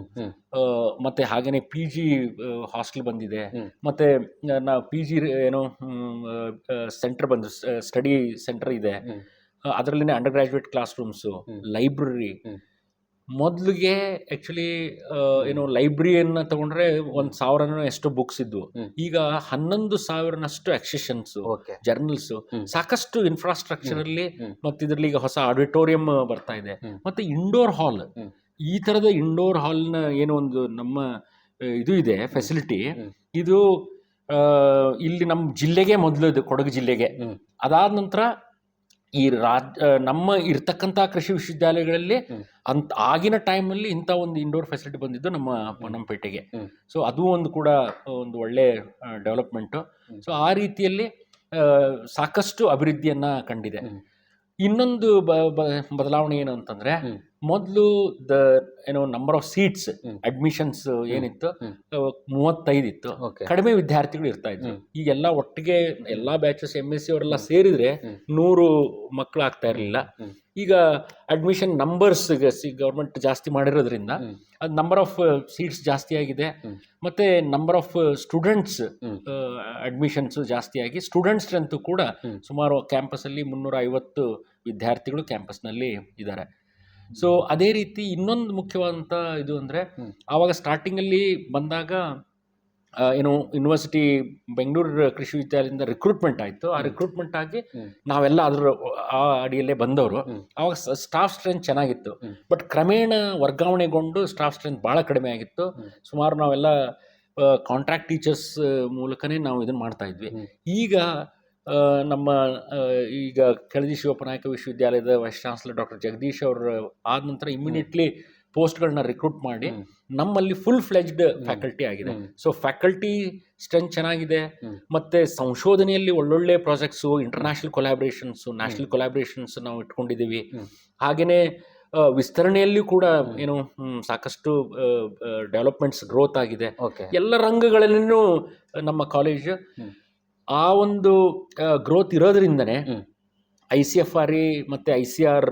ಮತ್ತೆ ಹಾಗೇನೆ ಪಿ ಜಿ ಹಾಸ್ಟೆಲ್ ಬಂದಿದೆ. ಮತ್ತೆ ನಾ ಪಿ ಜಿ ಏನೋ ಸೆಂಟರ್ ಬಂದು ಸ್ಟಡಿ ಸೆಂಟರ್ ಇದೆ. ಅದರಲ್ಲಿ ಅದರಲ್ಲಿನೇ under graduate class rooms library. ಮೊದಲಿಗೆ ಆ್ಯಕ್ಚುಲಿ ಏನು ಲೈಬ್ರರಿಯನ್ನು ತಗೊಂಡ್ರೆ ಒಂದು ಸಾವಿರನೋ ಎಷ್ಟೋ ಬುಕ್ಸ್ ಇದ್ವು. ಈಗ ಹನ್ನೊಂದು ಸಾವಿರನಷ್ಟು ಎಕ್ಸಿಷನ್ಸ್ ಜರ್ನಲ್ಸು ಸಾಕಷ್ಟು ಇನ್ಫ್ರಾಸ್ಟ್ರಕ್ಚರ್ ಅಲ್ಲಿ ಮತ್ತೆ ಇದರಲ್ಲಿ ಈಗ ಹೊಸ ಆಡಿಟೋರಿಯಂ ಬರ್ತಾ ಇದೆ. ಮತ್ತೆ ಇಂಡೋರ್ ಹಾಲ್ ಈ ತರದ ಇಂಡೋರ್ ಹಾಲ್ನ ಏನೋ ಒಂದು ನಮ್ಮ ಇದು ಇದೆ ಫೆಸಿಲಿಟಿ ಇದು ಇಲ್ಲಿ ನಮ್ಮ ಜಿಲ್ಲೆಗೆ ಮೊದಲು ಇದು ಕೊಡಗು ಜಿಲ್ಲೆಗೆ. ಅದಾದ ನಂತರ ಈ ರಾಜ್ ನಮ್ಮ ಇರ್ತಕ್ಕಂಥ ಕೃಷಿ ವಿಶ್ವವಿದ್ಯಾಲಯಗಳಲ್ಲಿ. ಅಂತ ಆಗಿನ ಟೈಮಲ್ಲಿ ಇಂಥ ಒಂದು ಇಂಡೋರ್ ಫೆಸಿಲಿಟಿ ಬಂದಿದ್ದು ನಮ್ಮ ಪೊನ್ನಂಪೇಟೆಗೆ. ಸೊ ಅದು ಒಂದು ಕೂಡ ಒಂದು ಒಳ್ಳೆ ಡೆವಲಪ್ಮೆಂಟು. ಸೊ ಆ ರೀತಿಯಲ್ಲಿ ಸಾಕಷ್ಟು ಅಭಿವೃದ್ಧಿಯನ್ನ ಕಂಡಿದೆ. ಇನ್ನೊಂದು ಬ ಬದಲಾವಣೆ ಏನು ಅಂತಂದ್ರೆ ಮೊದಲು ದ ಏನೋ ನಂಬರ್ ಆಫ್ ಸೀಟ್ಸ್ ಅಡ್ಮಿಷನ್ಸ್ ಏನಿತ್ತು ಮೂವತ್ತೈದು ಇತ್ತು. ಕಡಿಮೆ ವಿದ್ಯಾರ್ಥಿಗಳು ಇರ್ತಾ ಇದ್ರು. ಈಗೆಲ್ಲ ಒಟ್ಟಿಗೆ ಎಲ್ಲಾ ಬ್ಯಾಚಸ್ ಎಂ ಎಸ್ ಸಿ ಅವರೆಲ್ಲ ಸೇರಿದ್ರೆ. ನೂರು ಮಕ್ಕಳು ಆಗ್ತಾ ಇರಲಿಲ್ಲ. ಈಗ ಅಡ್ಮಿಷನ್ ನಂಬರ್ಸ್ ಗೌರ್ಮೆಂಟ್ ಜಾಸ್ತಿ ಮಾಡಿರೋದ್ರಿಂದ ಅದು ನಂಬರ್ ಆಫ್ ಸೀಟ್ಸ್ ಜಾಸ್ತಿ ಆಗಿದೆ. ಮತ್ತೆ ನಂಬರ್ ಆಫ್ ಸ್ಟೂಡೆಂಟ್ಸ್. ಅಡ್ಮಿಷನ್ಸ್ ಜಾಸ್ತಿ ಆಗಿ ಸ್ಟೂಡೆಂಟ್ ಸ್ಟ್ರೆಂತ್ ಕೂಡ. ಸುಮಾರು ಕ್ಯಾಂಪಸಲ್ಲಿ ಮುನ್ನೂರ ಐವತ್ತು ವಿದ್ಯಾರ್ಥಿಗಳು ಕ್ಯಾಂಪಸ್ನಲ್ಲಿ ಇದ್ದಾರೆ ಸೊ ಅದೇ ರೀತಿ ಇನ್ನೊಂದು ಮುಖ್ಯವಾದಂಥ ಇದು ಅಂದರೆ. ಆವಾಗ ಸ್ಟಾರ್ಟಿಂಗಲ್ಲಿ ಬಂದಾಗ ಏನು ಯೂನಿವರ್ಸಿಟಿ ಬೆಂಗಳೂರು ಕೃಷಿ ವಿದ್ಯಾಲಯದಿಂದ ರಿಕ್ರೂಟ್ಮೆಂಟ್ ಆಯಿತು. ಆ. ರಿಕ್ರೂಟ್ಮೆಂಟ್ ಆಗಿ ನಾವೆಲ್ಲ ಅದ್ರ ಆ ಅಡಿಯಲ್ಲೇ ಬಂದವರು. ಅವಾಗ ಆವಾಗ ಸ್ಟಾಫ್ ಸ್ಟ್ರೆಂತ್ ಚೆನ್ನಾಗಿತ್ತು. ಬಟ್ ಕ್ರಮೇಣ ವರ್ಗಾವಣೆಗೊಂಡು ಸ್ಟಾಫ್ ಸ್ಟ್ರೆಂತ್ ಭಾಳ ಕಡಿಮೆ ಆಗಿತ್ತು. ಸುಮಾರು ನಾವೆಲ್ಲ ಕಾಂಟ್ರಾಕ್ಟ್ ಟೀಚರ್ಸ್ ಮೂಲಕನೇ ನಾವು ಇದನ್ನು ಮಾಡ್ತಾ ಇದ್ವಿ. ಈಗ ನಮ್ಮ ಈಗ ಕೆಳದಿ ಶಿವಪ್ಪನಾಯಕ ವಿಶ್ವವಿದ್ಯಾಲಯದ ವೈಸ್ ಚಾನ್ಸಲರ್ ಡಾಕ್ಟರ್ ಜಗದೀಶ್ ಅವರು ಆದ ನಂತರ ಇಮ್ಮಿಡಿಯೇಟ್ಲಿ ಪೋಸ್ಟ್ಗಳನ್ನ ರಿಕ್ರೂಟ್ ಮಾಡಿ. ನಮ್ಮಲ್ಲಿ ಫುಲ್ ಫ್ಲೆಜ್ಡ್ ಫ್ಯಾಕಲ್ಟಿ ಆಗಿದೆ. ಸೊ ಫ್ಯಾಕಲ್ಟಿ ಸ್ಟ್ರೆಂತ್ ಚೆನ್ನಾಗಿದೆ. ಮತ್ತೆ ಸಂಶೋಧನೆಯಲ್ಲಿ ಒಳ್ಳೊಳ್ಳೆ projects international collaborations national collaborations ನಾವು ಇಟ್ಕೊಂಡಿದ್ದೀವಿ. ಹಾಗೆಯೇ ವಿಸ್ತರಣೆಯಲ್ಲಿ ಕೂಡ ಏನು ಸಾಕಷ್ಟು ಡೆವಲಪ್ಮೆಂಟ್ಸ್ ಗ್ರೋತ್ ಆಗಿದೆ. ಎಲ್ಲ ರಂಗಗಳಲ್ಲೂ ನಮ್ಮ ಕಾಲೇಜ್ ಆ ಒಂದು growth ಇರೋದ್ರಿಂದನೇ. I C F R E ಮತ್ತು ಐ ಸಿ ಆರ್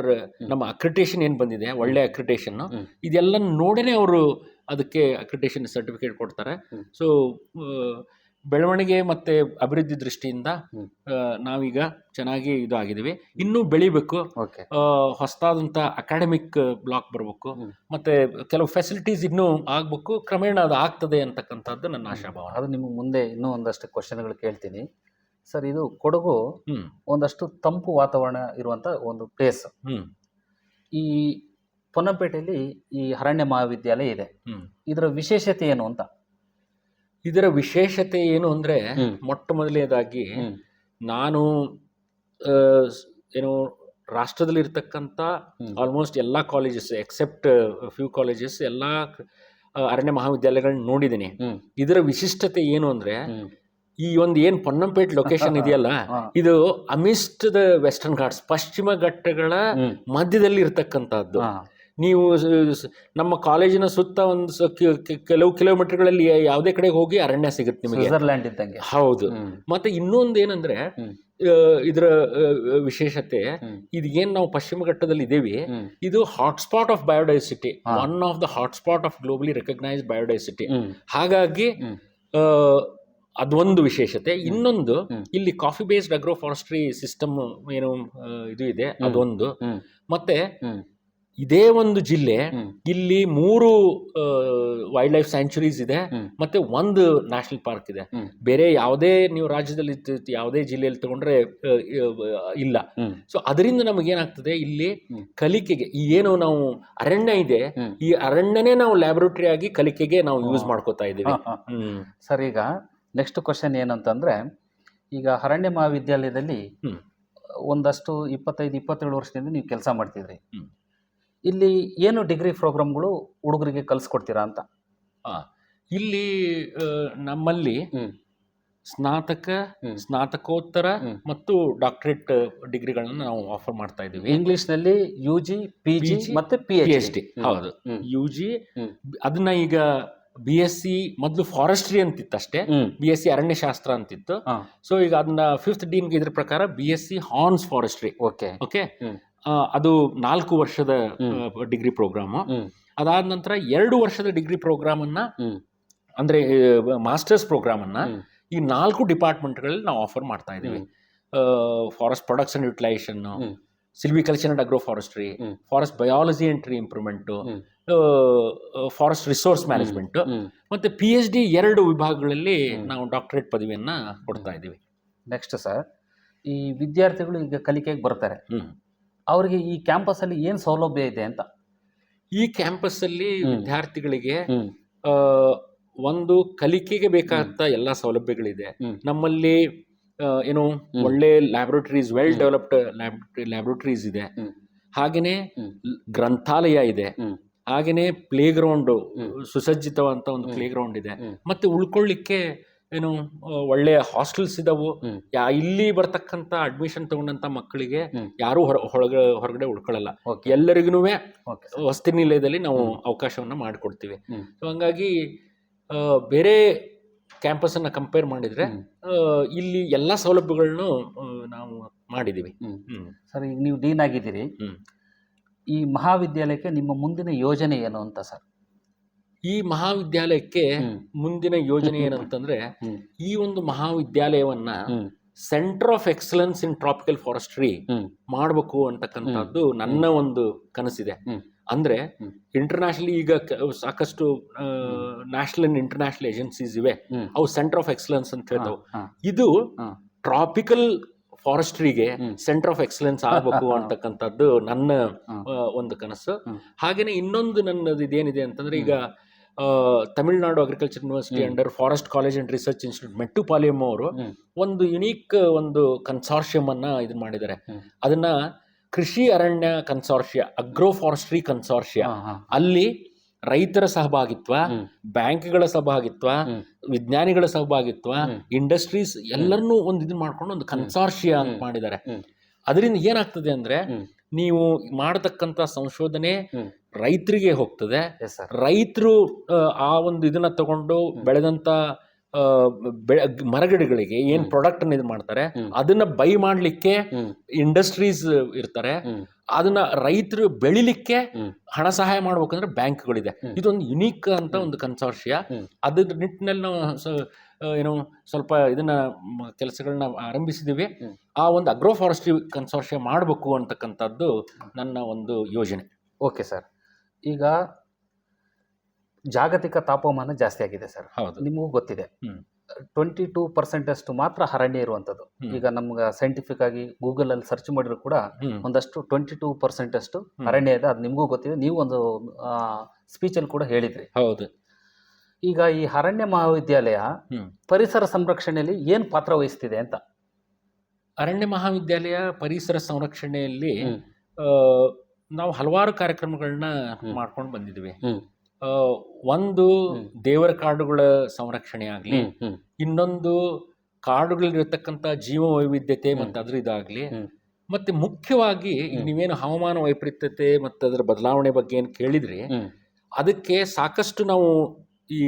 ನಮ್ಮ ಅಕ್ರಿಟೇಷನ್ ಏನು ಬಂದಿದೆ ಒಳ್ಳೆ ಅಕ್ರಿಟೇಷನ್ ಇದೆಲ್ಲ ನೋಡೇ ಅವರು ಅದಕ್ಕೆ ಅಕ್ರಿಟೇಷನ್ ಸರ್ಟಿಫಿಕೇಟ್ ಕೊಡ್ತಾರೆ. ಸೊ ಬೆಳವಣಿಗೆ ಮತ್ತು ಅಭಿವೃದ್ಧಿ ದೃಷ್ಟಿಯಿಂದ ನಾವೀಗ ಚೆನ್ನಾಗಿ ಇದು ಆಗಿದ್ದೀವಿ ಇನ್ನೂ ಬೆಳಿಬೇಕು. ಓಕೆ. ಹೊಸದಾದಂಥ ಅಕಾಡೆಮಿಕ್ ಬ್ಲಾಕ್ ಬರಬೇಕು. ಮತ್ತು ಕೆಲವು ಫೆಸಿಲಿಟೀಸ್ ಇನ್ನೂ ಆಗಬೇಕು. ಕ್ರಮೇಣ ಅದು ಆಗ್ತದೆ ಅಂತಕ್ಕಂಥದ್ದು ನನ್ನ ಆಶಾಭಾವ ಅದು ನಿಮಗೆ ಮುಂದೆ ಇನ್ನೂ ಒಂದಷ್ಟು ಕ್ವಶನ್ಗಳು ಕೇಳ್ತೀನಿ. ಸರ್ ಇದು ಕೊಡಗು ಹ್ಮ್ ಒಂದಷ್ಟು ತಂಪು ವಾತಾವರಣ ಇರುವಂತ ಒಂದು ಪ್ಲೇಸ್ ಹ್ಮ್ ಈ ಪೊನ್ನಂಪೇಟೆಯಲ್ಲಿ ಈ ಅರಣ್ಯ ಮಹಾವಿದ್ಯಾಲಯ ಇದೆ ಹ್ಮ್ ಇದರ ವಿಶೇಷತೆ ಏನು ಅಂತ ಇದರ ವಿಶೇಷತೆ ಏನು ಅಂದ್ರೆ ಹ್ಮ್. ಮೊಟ್ಟ ಮೊದಲನೇದಾಗಿ ನಾನು ಆ, ಸ್- ಏನು ರಾಷ್ಟ್ರದಲ್ಲಿ ಇರ್ತಕ್ಕಂಥ ಹ್ಮ್. ಆಲ್ಮೋಸ್ಟ್ ಎಲ್ಲ ಕಾಲೇಜಸ್ ಎಕ್ಸೆಪ್ಟ್ ಫ್ಯೂ ಕಾಲೇಜಸ್ ಎಲ್ಲ ಅರಣ್ಯ ಮಹಾವಿದ್ಯಾಲಯಗಳನ್ನ ನೋಡಿದ್ದೀನಿ ಹ್ಮ್. ಇದರ ವಿಶಿಷ್ಟತೆ ಏನು ಅಂದ್ರೆ ಹ್ಮ್. ಈ ಒಂದು ಏನು ಪೊನ್ನಂಪೇಟ್ ಲೊಕೇಶನ್ ಇದೆಯಲ್ಲ ಇದು ಅಮಿಸ್ಟ್ ದ ವೆಸ್ಟರ್ನ್ ಘಾಟ್ಸ್ ಪಶ್ಚಿಮ ಘಟ್ಟಗಳ ಮಧ್ಯದಲ್ಲಿ ಇರ್ತಕ್ಕಂತಹದ್ದು. ನೀವು ನಮ್ಮ ಕಾಲೇಜಿನ ಸುತ್ತ ಒಂದು ಕೆಲವು ಕಿಲೋಮೀಟರ್ಗಳಲ್ಲಿ ಯಾವುದೇ ಕಡೆ ಹೋಗಿ ಅರಣ್ಯ ಸಿಗುತ್ತೆ ನಿಮಗೆ. ಹೌದು. ಮತ್ತೆ ಇನ್ನೊಂದು ಏನಂದ್ರೆ ಇದರ ವಿಶೇಷತೆ. ಇದು ಏನ್ ನಾವು ಪಶ್ಚಿಮ ಘಟ್ಟದಲ್ಲಿ ಇದೇವಿ. ಇದು ಹಾಟ್ಸ್ಪಾಟ್ ಆಫ್ ಬಯೋಡೈಸಿಟಿ ಹಾ. One of the hotspot of globally recognise biodiversity ಹಾಗಾಗಿ ಆ, ಅದೊಂದು ವಿಶೇಷತೆ. ಇನ್ನೊಂದು ಇಲ್ಲಿ coffee based agro forestry system ಏನು ಇದು ಇದೆ. ಅದೊಂದು. ಮತ್ತೆ. ಇದೇ ಒಂದು ಜಿಲ್ಲೆ ಇಲ್ಲಿ ಮೂರು ವೈಲ್ಡ್ ಲೈಫ್ ಸ್ಯಾಂಚುರೀಸ್ ಇದೆ. ಮತ್ತೆ ಒಂದು ನ್ಯಾಷನಲ್ ಪಾರ್ಕ್ ಇದೆ. ಬೇರೆ ಯಾವುದೇ ನೀವು ರಾಜ್ಯದಲ್ಲಿ ಯಾವುದೇ ಜಿಲ್ಲೆಯಲ್ಲಿ ತಗೊಂಡ್ರೆ ಇಲ್ಲ. ಸೊ ಅದರಿಂದ ನಮಗೇನಾಗ್ತದೆ ಇಲ್ಲಿ ಕಲಿಕೆಗೆ ಈ ಏನು ನಾವು ಅರಣ್ಯ ಇದೆ ಈ ಅರಣ್ಯನೇ ನಾವು ಲ್ಯಾಬೊರೇಟರಿ ಆಗಿ ಕಲಿಕೆಗೆ ನಾವು ಯೂಸ್. ಮಾಡ್ಕೋತಾ ಇದ್ದೀವಿ. ಸರ್ ಈಗ ನೆಕ್ಸ್ಟ್ ಕ್ವಶನ್ ಏನಂತಂದ್ರೆ ಈಗ ಅರಣ್ಯ ಮಹಾವಿದ್ಯಾಲಯದಲ್ಲಿ ಒಂದಷ್ಟು ಇಪ್ಪತ್ತೈದು ಇಪ್ಪತ್ತೇಳು ವರ್ಷದಿಂದ ನೀವು ಕೆಲಸ ಮಾಡ್ತಿದ್ರಿ. ಇಲ್ಲಿ ಏನು ಡಿಗ್ರಿ ಪ್ರೋಗ್ರಾಮ್ಗಳು ಹುಡುಗರಿಗೆ ಕಲಿಸ್ಕೊಡ್ತೀರಾ ಅಂತ? ಇಲ್ಲಿ ನಮ್ಮಲ್ಲಿ ಸ್ನಾತಕ ಸ್ನಾತಕೋತ್ತರ ಮತ್ತು ಡಾಕ್ಟರೇಟ್ ಡಿಗ್ರಿಗಳನ್ನು ನಾವು ಆಫರ್ ಮಾಡ್ತಾ ಇದ್ದೀವಿ. ಇಂಗ್ಲಿಷ್ನಲ್ಲಿ ಯು ಜಿ ಪಿ ಜಿ ಮತ್ತೆ ಪಿ ಎಚ್ ಡಿ ಹೌದು. U G. ಅದನ್ನ ಈಗ ಬಿ ಎಸ್ ಸಿ ಮೊದಲು ಫಾರೆಸ್ಟ್ರಿ ಅಂತಿತ್ತು ಅಷ್ಟೇ. ಬಿ ಎಸ್ ಸಿ ಅರಣ್ಯಶಾಸ್ತ್ರ ಅಂತಿತ್ತು. ಸೊ ಈಗ ಅದನ್ನ ಫಿಫ್ತ್ ಡೀನ್ ಇದ್ರ ಪ್ರಕಾರ B S C horns forestry okay okay. ಅದು ನಾಲ್ಕು ವರ್ಷದ ಡಿಗ್ರಿ ಪ್ರೋಗ್ರಾಮ್ ಅದಾದ ನಂತರ ಎರಡು ವರ್ಷದ ಡಿಗ್ರಿ ಪ್ರೋಗ್ರಾಮ್ ಅನ್ನ ಅಂದ್ರೆ ಮಾಸ್ಟರ್ಸ್ ಪ್ರೋಗ್ರಾಮ್ ಅನ್ನ ಈ ನಾಲ್ಕು ಡಿಪಾರ್ಟ್ಮೆಂಟ್ಗಳಲ್ಲಿ ನಾವು ಆಫರ್ ಮಾಡ್ತಾ ಇದ್ದೀವಿ. Forest production utilisation. Silviculture and agro forestry. Forest biology and tree improvement. Forest resource management ಮತ್ತೆ ಪಿ ಎಚ್ ಡಿ ಎರಡು ವಿಭಾಗಗಳಲ್ಲಿ ನಾವು ಡಾಕ್ಟರೇಟ್ ಪದವಿಯನ್ನ ಕೊಡ್ತಾ ಇದ್ದೀವಿ. ನೆಕ್ಸ್ಟ್ ಸರ್ ಈ ವಿದ್ಯಾರ್ಥಿಗಳು ಈಗ ಕಲಿಕೆಗೆ ಬರ್ತಾರೆ. ಅವರಿಗೆ ಈ ಕ್ಯಾಂಪಸ್ ಅಲ್ಲಿ ಏನು ಸೌಲಭ್ಯ ಇದೆ ಅಂತ? ಈ ಕ್ಯಾಂಪಸ್ ಅಲ್ಲಿ ವಿದ್ಯಾರ್ಥಿಗಳಿಗೆ ಒಂದು ಕಲಿಕೆಗೆ ಬೇಕಾದ ಎಲ್ಲ ಸೌಲಭ್ಯಗಳಿದೆ. ನಮ್ಮಲ್ಲಿ ಏನು ಒಳ್ಳೆ ಲ್ಯಾಬ್ರೋಟರೀಸ್ ವೆಲ್ ಡೆವಲಪ್ಡ್ ಲ್ಯಾಬ್ರೋಟರೀಸ್ ಇದೆ. ಹಾಗೇನೆ ಗ್ರಂಥಾಲಯ ಇದೆ. ಹಾಗೇನೆ ಪ್ಲೇ ಗ್ರೌಂಡ್. ಸುಸಜ್ಜಿತವಂತ ಒಂದು. ಪ್ಲೇ ಗ್ರೌಂಡ್ ಇದೆ. ಮತ್ತೆ ಉಳ್ಕೊಳ್ಳಿಕ್ಕೆ ಏನು ಒಳ್ಳೆಯ ಹಾಸ್ಟೆಲ್ಸ್ ಇದಾವು. ಇಲ್ಲಿ ಬರ್ತಕ್ಕಂತ ಅಡ್ಮಿಷನ್ ತಗೊಂಡಂತ ಮಕ್ಕಳಿಗೆ. ಯಾರು ಹೊರ ಹೊರಗ ಹೊರಗಡೆ ಉಳ್ಕೊಳ್ಳಲ್ಲ. ಎಲ್ಲರಿಗೂ ವಸತಿ ನಿಲಯದಲ್ಲಿ ನಾವು ಅವಕಾಶವನ್ನು ಮಾಡಿಕೊಡ್ತೀವಿ. ಸೊ ಹಂಗಾಗಿ ಬೇರೆ ಕ್ಯಾಂಪಸನ್ನು ಕಂಪೇರ್ ಮಾಡಿದರೆ ಇಲ್ಲಿ ಎಲ್ಲ ಸೌಲಭ್ಯಗಳನ್ನು ನಾವು ಮಾಡಿದ್ದೀವಿ. ಸರ್ ಈಗ ನೀವು ಡೀನ್ ಆಗಿದ್ದೀರಿ ಈ ಮಹಾವಿದ್ಯಾಲಯಕ್ಕೆ ನಿಮ್ಮ ಮುಂದಿನ ಯೋಜನೆ ಏನು ಅಂತ ಸರ್ ಈ ಮಹಾವಿದ್ಯಾಲಯಕ್ಕೆ ಮುಂದಿನ ಯೋಜನೆ ಏನಂತಂದ್ರೆ. ಈ ಒಂದು ಮಹಾವಿದ್ಯಾಲಯವನ್ನ. Centre of excellence in tropical forestry. ಮಾಡಬೇಕು ಅಂತಕ್ಕಂಥದ್ದು ನನ್ನ ಒಂದು ಕನಸಿದೆ. ಅಂದ್ರೆ ಇಂಟರ್ನ್ಯಾಷನಲಿ ಈಗ ಸಾಕಷ್ಟು ನ್ಯಾಷನಲ್ ಅಂಡ್ ಇಂಟರ್ನ್ಯಾಷನಲ್ ಏಜೆನ್ಸೀಸ್ ಇವೆ. ಅವು ಸೆಂಟರ್ ಆಫ್ ಎಕ್ಸಲೆನ್ಸ್ ಅಂತ ಹೇಳ್ತಾವೆ. ಇದು ಟ್ರಾಪಿಕಲ್ ಫಾರೆಸ್ಟ್ರಿಗೆ ಸೆಂಟರ್ ಆಫ್ ಎಕ್ಸಲೆನ್ಸ್ ಆಗಬೇಕು ಅಂತಕ್ಕಂಥದ್ದು ನನ್ನ ಒಂದು ಕನಸು. ಹಾಗೇನೆ ಇನ್ನೊಂದು ನನ್ನದು ಇದೇನಿದೆ ಅಂತಂದ್ರೆ ಈಗ Tamil Nadu agriculture university under forest college and research institute Mettupalayam ಅವರು ಒಂದು ಯುನೀಕ್ ಒಂದು ಕನ್ಸಾರ್ಷಿಯಂ ಅನ್ನ ಇದನ್ನ ಮಾಡಿದ್ದಾರೆ. ಅದನ್ನ ಕೃಷಿ ಅರಣ್ಯ ಕನ್ಸೋರ್ಷಿಯ ಅಗ್ರೋ ಫಾರೆಸ್ಟ್ರಿ ಕನ್ಸಾರ್ಷಿಯ. ಅಲ್ಲಿ ರೈತರ ಸಹಭಾಗಿತ್ವ. ಬ್ಯಾಂಕ್ಗಳ ಸಹಭಾಗಿತ್ವ ವಿಜ್ಞಾನಿಗಳ ಸಹಭಾಗಿತ್ವ ಇಂಡಸ್ಟ್ರೀಸ್ ಎಲ್ಲರನ್ನೂ ಒಂದು ಇದು ಮಾಡ್ಕೊಂಡು ಒಂದು ಕನ್ಸಾರ್ಷಿಯ ಅಂತ ಮಾಡಿದ್ದಾರೆ. ಅದರಿಂದ ಏನಾಗ್ತದೆ ಅಂದ್ರೆ ನೀವು ಮಾಡತಕ್ಕಂತ ಸಂಶೋಧನೆ ರೈತರಿಗೆ ಹೋಗ್ತದೆ. ರೈತರು ಆ ಒಂದು ಇದನ್ನ ತಗೊಂಡು ಬೆಳೆದಂತ ಬೆಳೆ ಮರಗಿಡಗಳಿಗೆ ಏನ್. ಪ್ರಾಡಕ್ಟ್ ಅನ್ನ ಇದು ಮಾಡ್ತಾರೆ ಅದನ್ನ ಬೈ ಮಾಡ್ಲಿಕ್ಕೆ ಇಂಡಸ್ಟ್ರೀಸ್ ಇರ್ತಾರೆ ಅದನ್ನ ರೈತರು ಬೆಳಿಲಿಕ್ಕೆ ಹಣ ಸಹಾಯ ಮಾಡ್ಬೇಕಂದ್ರೆ ಬ್ಯಾಂಕ್ಗಳಿದೆ. ಇದೊಂದು ಯುನೀಕ್ ಅಂತ ಒಂದು ಕನ್ಸಾರ್ಷಿಯ ಅದ್ರ ನಿಟ್ಟಿನಲ್ಲಿ ನಾವು ಏನು ಸ್ವಲ್ಪ ಇದನ್ನ ಕೆಲಸಗಳನ್ನ ಆರಂಭಿಸಿದೀವಿ. ಆ ಒಂದು ಅಗ್ರೋ ಫಾರೆಸ್ಟ್ರಿ ಕನ್ಸಾರ್ಷಿಯ ಮಾಡಬೇಕು ಅಂತಕ್ಕಂಥದ್ದು ನನ್ನ ಒಂದು ಯೋಜನೆ. Okay sir. ಈಗ ಜಾಗತಿಕ ತಾಪಮಾನ ಜಾಸ್ತಿ ಆಗಿದೆ ಸರ್. ಹೌದು. ನಿಮಗೂ ಗೊತ್ತಿದೆ. ಟ್ವೆಂಟಿ ಟೂ ಪರ್ಸೆಂಟ್ ಅಷ್ಟು ಮಾತ್ರ ಅರಣ್ಯ ಇರುವಂಥದ್ದು. ಈಗ ನಮ್ಗೆ ಸೈಂಟಿಫಿಕ್ ಆಗಿ ಗೂಗಲ್ ಅಲ್ಲಿ ಸರ್ಚ್ ಮಾಡಿದ್ರು ಕೂಡ. ಒಂದಷ್ಟು ಟ್ವೆಂಟಿ ಟೂ ಪರ್ಸೆಂಟ್ ಅಷ್ಟು ಅರಣ್ಯ ಇದೆ. ಅದು ನಿಮಗೂ ಗೊತ್ತಿದೆ. ನೀವು ಒಂದು ಸ್ಪೀಚ್ ಅಲ್ಲಿ ಕೂಡ ಹೇಳಿದ್ರಿ. ಹೌದು. ಈಗ ಈ ಅರಣ್ಯ ಮಹಾವಿದ್ಯಾಲಯ. ಪರಿಸರ ಸಂರಕ್ಷಣೆಯಲ್ಲಿ ಏನು ಪಾತ್ರ ವಹಿಸ್ತಿದೆ ಅಂತ? ಅರಣ್ಯ ಮಹಾವಿದ್ಯಾಲಯ ಪರಿಸರ ಸಂರಕ್ಷಣೆಯಲ್ಲಿ ನಾವು ಹಲವಾರು ಕಾರ್ಯಕ್ರಮಗಳನ್ನ ಮಾಡ್ಕೊಂಡು ಬಂದಿದ್ವಿ. ಒಂದು ದೇವರ ಕಾಡುಗಳ ಸಂರಕ್ಷಣೆ ಆಗಲಿ ಇನ್ನೊಂದು ಕಾಡುಗಳಲ್ಲಿರತಕ್ಕಂಥ ಜೀವ ವೈವಿಧ್ಯತೆ ಮತ್ತೆ ಅದ್ರ ಇದಾಗಲಿ. ಮತ್ತೆ ಮುಖ್ಯವಾಗಿ. ನೀವೇನು ಹವಾಮಾನ ವೈಪರೀತ್ಯತೆ ಮತ್ತು ಅದರ ಬದಲಾವಣೆ ಬಗ್ಗೆ ಏನು ಕೇಳಿದ್ರಿ ಅದಕ್ಕೆ ಸಾಕಷ್ಟು ನಾವು ಈ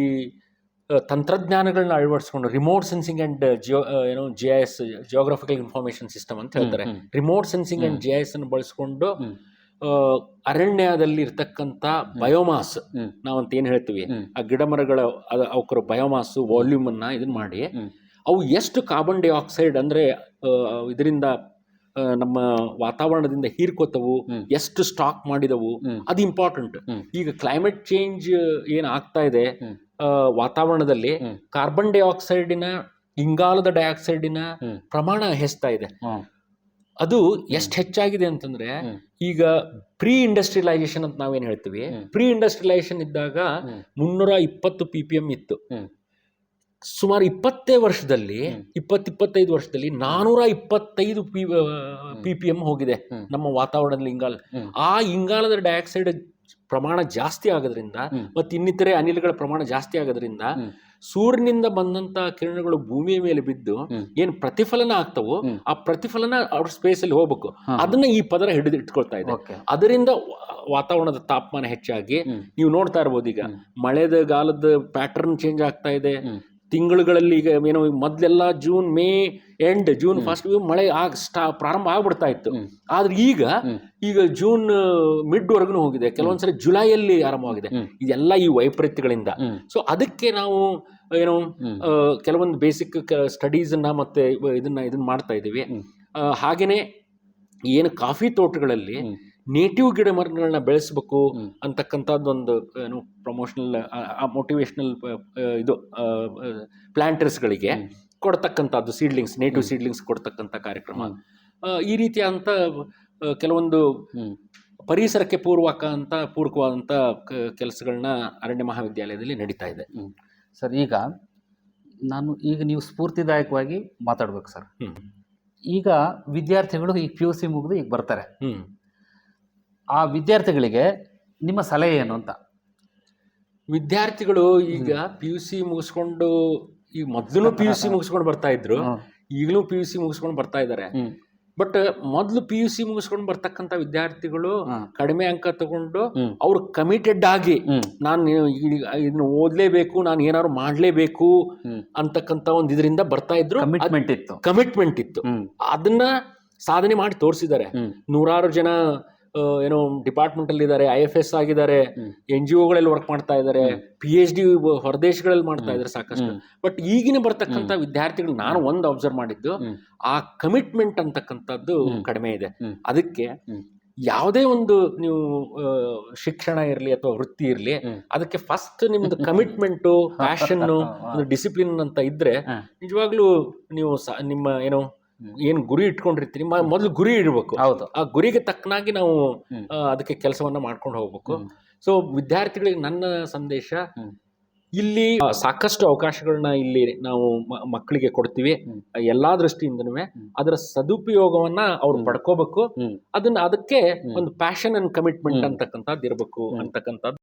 ತಂತ್ರಜ್ಞಾನಗಳನ್ನ ಅಳವಡಿಸ್ಕೊಂಡು ರಿಮೋಟ್ ಸೆನ್ಸಿಂಗ್ ಅಂಡ್ ಜಿಯೋ ಏನೋ G I S geographical information system ಅಂತ ಹೇಳ್ತಾರೆ. Remote sensing and. G I S ಅನ್ನು ಬಳಸ್ಕೊಂಡು ಅರಣ್ಯದಲ್ಲಿ ಇರ್ತಕ್ಕಂಥ ಬಯೋಮಾಸ್ ನಾವಂತ ಏನು ಹೇಳ್ತೀವಿ? ಆ ಗಿಡ ಮರಗಳ ಅವಕ್ಕರ ಬಯೋಮಾಸು ವಾಲ್ಯೂಮನ್ನು ಇದನ್ನ ಮಾಡಿ. ಅವು ಎಷ್ಟು ಕಾರ್ಬನ್ ಡೈಆಕ್ಸೈಡ್ ಅಂದರೆ ಇದರಿಂದ ನಮ್ಮ ವಾತಾವರಣದಿಂದ ಹೀರ್ಕೋತವು ಎಷ್ಟು ಸ್ಟಾಕ್ ಮಾಡಿದವು ಅದು ಇಂಪಾರ್ಟೆಂಟ್ ಈಗ ಕ್ಲೈಮೇಟ್ ಚೇಂಜ್ ಏನು ಆಗ್ತಾ ಇದೆ ವಾತಾವರಣದಲ್ಲಿ. ಕಾರ್ಬನ್ ಡೈಆಕ್ಸೈಡಿನ ಇಂಗಾಲದ ಡೈಆಕ್ಸೈಡಿನ. ಪ್ರಮಾಣ ಹೆಚ್ಚುತ್ತಾ ಇದೆ. ಅದು ಎಷ್ಟು ಹೆಚ್ಚಾಗಿದೆ ಅಂತಂದ್ರೆ ಈಗ ಪ್ರೀ ಇಂಡಸ್ಟ್ರಿಯಲೈಸೇಷನ್ ಅಂತ ನಾವೇನ್ ಹೇಳ್ತೀವಿ. ಪ್ರೀ ಇಂಡಸ್ಟ್ರಿಯಲೈಸೇಷನ್ ಇದ್ದಾಗ. ಮುನ್ನೂರ ಇಪ್ಪತ್ತು ಪಿ ಪಿ ಎಂ ಇತ್ತು. ಸುಮಾರು ಇಪ್ಪತ್ತೇ ವರ್ಷದಲ್ಲಿ ಇಪ್ಪತ್ತಿಪ್ಪತ್ತೈದು ವರ್ಷದಲ್ಲಿ ನಾನೂರ ಇಪ್ಪತ್ತೈದು ಪಿ ಪಿ ಎಂ ಹೋಗಿದೆ ನಮ್ಮ ವಾತಾವರಣದಲ್ಲಿ ಇಂಗಾಲ. ಆ ಇಂಗಾಲದ ಡೈಆಕ್ಸೈಡ್ ಪ್ರಮಾಣ ಜಾಸ್ತಿ ಆಗೋದ್ರಿಂದ ಮತ್ತೆ ಇನ್ನಿತರೆ ಅನಿಲಗಳ ಪ್ರಮಾಣ ಜಾಸ್ತಿ ಆಗೋದ್ರಿಂದ ಸೂರ್ಯನಿಂದ ಬಂದಂತ ಕಿರಣಗಳು ಭೂಮಿಯ ಮೇಲೆ ಬಿದ್ದು ಏನ್ ಪ್ರತಿಫಲನ ಆಗ್ತವೋ ಆ ಪ್ರತಿಫಲನ ಅವ್ರ ಸ್ಪೇಸ್ ಅಲ್ಲಿ ಹೋಗ್ಬೇಕು. ಅದನ್ನ ಈ ಪದರ ಹಿಡಿದು ಇಟ್ಕೊಳ್ತಾ ಇದೆ. ಅದರಿಂದ ವಾತಾವರಣದ ತಾಪಮಾನ ಹೆಚ್ಚಾಗಿ. ನೀವು ನೋಡ್ತಾ ಇರ್ಬೋದು ಈಗ ಮಳೆದ ಗಾಲದ ಪ್ಯಾಟರ್ನ್ ಚೇಂಜ್ ಆಗ್ತಾ ಇದೆ. ತಿಂಗಳುಗಳಲ್ಲಿ ಈಗ ಏನು ಮೊದಲೆಲ್ಲ June May end June first ಮಳೆ ಆಗ ಸ್ಟಾ ಪ್ರಾರಂಭ ಆಗ್ಬಿಡ್ತಾ ಇತ್ತು. ಆದ್ರೆ ಈಗ ಈಗ ಜೂನ್ ಮಿಡ್ ವರೆಗೂ ಹೋಗಿದೆ ಕೆಲವೊಂದ್ಸರಿ ಜುಲೈಯಲ್ಲಿ ಆರಂಭವಾಗಿದೆ. ಇದೆಲ್ಲ ಈ ವೈಪರೀತ್ಯಗಳಿಂದ. ಸೊ ಅದಕ್ಕೆ ನಾವು ಏನು. ಕೆಲವೊಂದು ಬೇಸಿಕ್ ಸ್ಟಡೀಸನ್ನ ಮತ್ತೆ ಇದನ್ನ ಇದನ್ನ ಮಾಡ್ತಾ ಇದ್ದೀವಿ ಹಾಗೇನೇ ಏನು ಕಾಫಿ ತೋಟಗಳಲ್ಲಿ. ನೇಟಿವ್ ಗಿಡ ಮರಗಳನ್ನ ಬೆಳೆಸಬೇಕು. ಅಂತಕ್ಕಂಥದ್ದೊಂದು ಏನು ಪ್ರಮೋಷನಲ್ ಮೋಟಿವೇಶನಲ್ ಇದು ಪ್ಲಾಂಟರ್ಸ್ಗಳಿಗೆ ಗಳಿಗೆ ಕೊಡ್ತಕ್ಕಂಥದ್ದು ಸೀಡ್ಲಿಂಗ್ಸ್ ನೇಟಿವ್ ಸೀಡ್ಲಿಂಗ್ಸ್ ಕೊಡ್ತಕ್ಕಂಥ ಕಾರ್ಯಕ್ರಮ. ಈ ರೀತಿಯ ಅಂತ ಕೆಲವೊಂದು ಪರಿಸರಕ್ಕೆ ಪೂರ್ವಕ ಅಂತ ಪೂರಕವಾದಂಥ ಕೆಲಸಗಳನ್ನ ಅರಣ್ಯ ಮಹಾವಿದ್ಯಾಲಯದಲ್ಲಿ ನಡೀತಾ ಇದೆ. ಸರ್ ಈಗ ನಾನು ಈಗ ನೀವು ಸ್ಫೂರ್ತಿದಾಯಕವಾಗಿ ಮಾತಾಡ್ಬೇಕು ಸರ್. ಈಗ ವಿದ್ಯಾರ್ಥಿಗಳು ಈಗ ಪಿ ಯು ಸಿ ಮುಗಿದು ಈಗ ಬರ್ತಾರೆ. ಆ ವಿದ್ಯಾರ್ಥಿಗಳಿಗೆ ನಿಮ್ಮ ಸಲಹೆ ಏನು ಅಂತ? ವಿದ್ಯಾರ್ಥಿಗಳು ಈಗ ಪಿ ಯು ಸಿ ಮುಗಿಸ್ಕೊಂಡು ಈಗ ಮೊದಲು ಪಿ ಯು ಸಿ ಮುಗಿಸ್ಕೊಂಡು ಬರ್ತಾ ಇದ್ರು. ಈಗಲೂ ಪಿ ಯು ಸಿ ಮುಗಿಸ್ಕೊಂಡು ಬರ್ತಾ ಇದ್ದಾರೆ ಬಟ್ ಮೊದಲು ಪಿ ಯು ಸಿ ಮುಗಿಸ್ಕೊಂಡು ಬರ್ತಕ್ಕಂಥ ವಿದ್ಯಾರ್ಥಿಗಳು ಕಡಿಮೆ ಅಂಕ ತಗೊಂಡು. ಅವ್ರು ಕಮಿಟೆಡ್ ಆಗಿ. ನಾನು ಇದನ್ನ ಓದ್ಲೇಬೇಕು ನಾನು ಏನಾದ್ರು ಮಾಡ್ಲೇಬೇಕು ಅಂತಕ್ಕಂತ ಒಂದು ಇದರಿಂದ ಬರ್ತಾ ಇದ್ರು. ಕಮಿಟ್ಮೆಂಟ್ ಇತ್ತು. ಕಮಿಟ್ಮೆಂಟ್ ಇತ್ತು. ಅದನ್ನ ಸಾಧನೆ ಮಾಡಿ ತೋರಿಸಿದ್ದಾರೆ. ನೂರಾರು ಜನ ಏನೋ ಡಿಪಾರ್ಟ್ಮೆಂಟ್ ಅಲ್ಲಿ ಇದ್ದಾರೆ ಐ ಎಫ್ ಎಸ್ ಆಗಿದ್ದಾರೆ. ಎನ್ ಜಿ ಒಗಳಲ್ಲಿ ವರ್ಕ್ ಮಾಡ್ತಾ ಇದ್ದಾರೆ. ಪಿ ಎಚ್ ಡಿ ಹೊರದೇಶಗಳಲ್ಲಿ ಮಾಡ್ತಾ ಇದ್ದಾರೆ ಸಾಕಷ್ಟು. ಬಟ್ ಈಗಿನ ಬರ್ತಕ್ಕಂಥ ವಿದ್ಯಾರ್ಥಿಗಳು ನಾನು ಒಂದು ಅಬ್ಸರ್ವ್ ಮಾಡಿದ್ದು ಆ ಕಮಿಟ್ಮೆಂಟ್ ಅಂತಕ್ಕಂಥದ್ದು ಕಡಿಮೆ ಇದೆ. ಅದಕ್ಕೆ. ಯಾವುದೇ ಒಂದು ನೀವು ಶಿಕ್ಷಣ ಇರಲಿ ಅಥವಾ ವೃತ್ತಿ ಇರಲಿ ಅದಕ್ಕೆ ಫಸ್ಟ್ ನಿಮ್ದು ಕಮಿಟ್ಮೆಂಟು ಪ್ಯಾಷನ್ನು ಡಿಸಿಪ್ಲಿನ್ ಅಂತ ಇದ್ರೆ ನಿಜವಾಗ್ಲೂ ನೀವು ನಿಮ್ಮ ಏನು. ಏನು ಗುರಿ ಇಟ್ಕೊಂಡಿರ್ತೀನಿ ಮೊದಲು ಗುರಿ ಇಡಬೇಕು ಹೌದು ಆ ಗುರಿಗೆ ತಕ್ಕನಾಗಿ ನಾವು ಅದಕ್ಕೆ ಕೆಲಸವನ್ನ ಮಾಡ್ಕೊಂಡು ಹೋಗ್ಬೇಕು. ಸೊ ವಿದ್ಯಾರ್ಥಿಗಳಿಗೆ ನನ್ನ ಸಂದೇಶ ಇಲ್ಲಿ ಸಾಕಷ್ಟು ಅವಕಾಶಗಳನ್ನ ಇಲ್ಲಿ ನಾವು ಮಕ್ಕಳಿಗೆ ಕೊಡ್ತೀವಿ ಎಲ್ಲಾ ದೃಷ್ಟಿಯಿಂದನೂ. ಅದರ ಸದುಪಯೋಗವನ್ನ ಅವ್ರು. ಪಡ್ಕೋಬೇಕು ಅದನ್ನ ಅದಕ್ಕೆ. ಒಂದು ಪ್ಯಾಷನ್ ಅಂಡ್ ಕಮಿಟ್ಮೆಂಟ್. ಅಂತಕ್ಕಂಥದ್ದು ಇರಬೇಕು. ಅಂತಕ್ಕಂಥದ್ದು